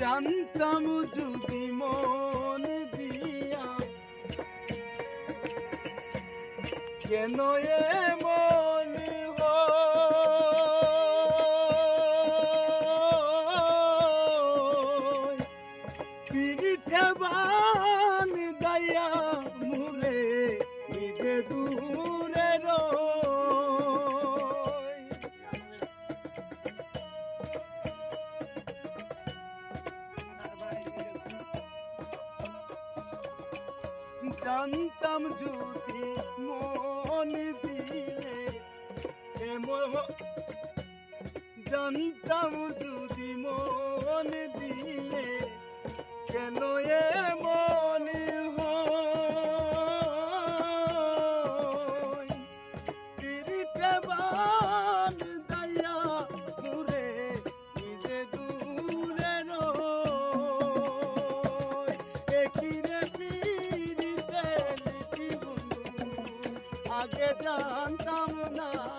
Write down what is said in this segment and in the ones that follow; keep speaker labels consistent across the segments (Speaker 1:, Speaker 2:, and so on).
Speaker 1: জানতাম যদি মন দিয়া। কেন এ জানতাম যদি মন দিলে। জানতাম যদি মন আগে জানতাম না।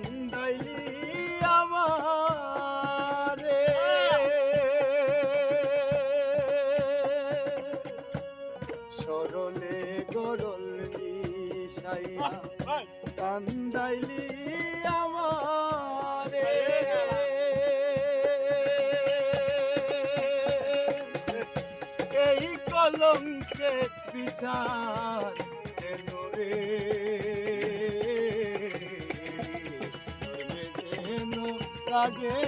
Speaker 1: কান্দাইলি আমারে। সরলে গরল মিশাইয়া কান্দাইলি আমারে। এই কলঙ্কে বিচার রে লাগে।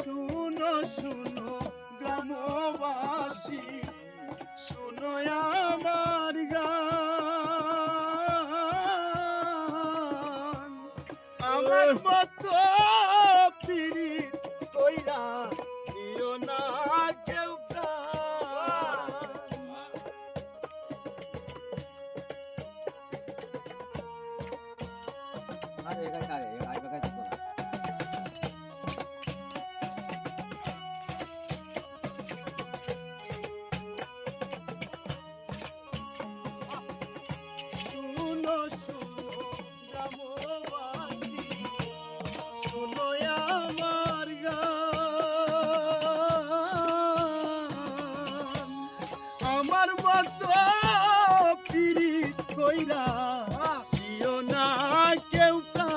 Speaker 1: শুনো শুনো গ্রামবাসী শুনো আমার গান। আমার মতো পিড়ি কইরা দিও না কেউ
Speaker 2: আরে।
Speaker 1: কইরা দিও না কেউ কান।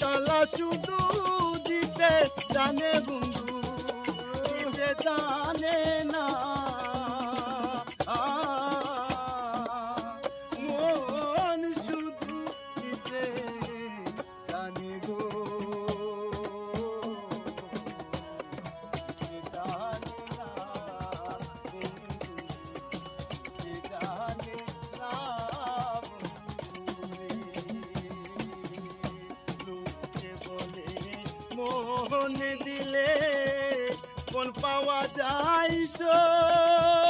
Speaker 1: তালা শুধু দিতে জানে বন্ধু জানে না। পাওয়া